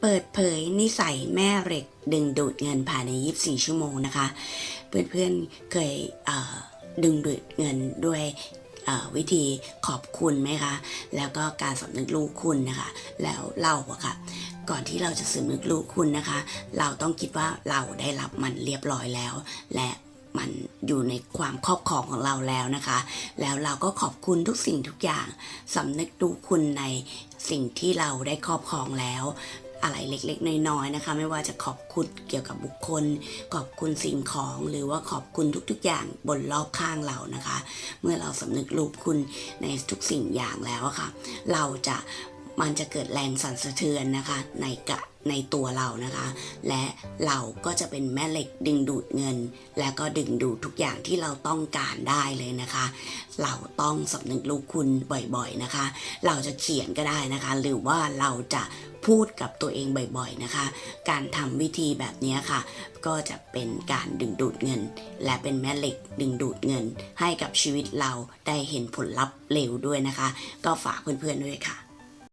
เปิดเผยนิสัยแม่เหล็กดึงดูดเงินภายใน 24 ชั่วโมงนะคะ เพื่อนๆเคยเดึงดูดเงินด้วยวิธีขอบคุณไหมคะ แล้วก็การสำนึกรู้คุณนะคะ แล้วเราอะค่ะ ก่อนที่เราจะสำนึกรู้คุณนะคะ เราต้องคิดว่าเราได้รับมันเรียบร้อยแล้ว และมันอยู่ในความครอบครองของเราแล้วนะคะ แล้วเราก็ขอบคุณทุกสิ่งทุกอย่างสำนึกรู้คุณในสิ่งที่เราได้ครอบครองแล้ว อะไรเล็กๆ น้อยๆนะคะ ไม่ว่าจะขอบคุณเกี่ยวกับบุคคล ขอบคุณสิ่งของหรือว่าขอบคุณทุกๆ อย่างบนรอบข้างเรานะคะ เมื่อเราสำนึกรู้คุณในทุกสิ่งอย่างแล้วะค่ะ เราจะมันจะเกิดแรงสั่นสะเทือนนะคะ ในกะในตัวเรานะคะ และเราก็จะเป็นแม่เหล็กดึงดูดเงิน และก็ดึงดูดทุกอย่างที่เราต้องการได้เลยนะคะ เราต้องสำนึกรู้คุณบ่อยๆนะคะ เราจะเขียนก็ได้นะคะ หรือว่าเราจะ พูดกับตัวเองบ่อยๆนะคะ การทำวิธีแบบนี้ค่ะ ก็จะเป็นการดึงดูดเงิน และเป็นแม่เหล็กดึงดูดเงิน ให้กับชีวิตเราได้เห็นผลลัพธ์เร็วด้วยนะคะ ก็ฝากเพื่อนๆด้วยค่ะ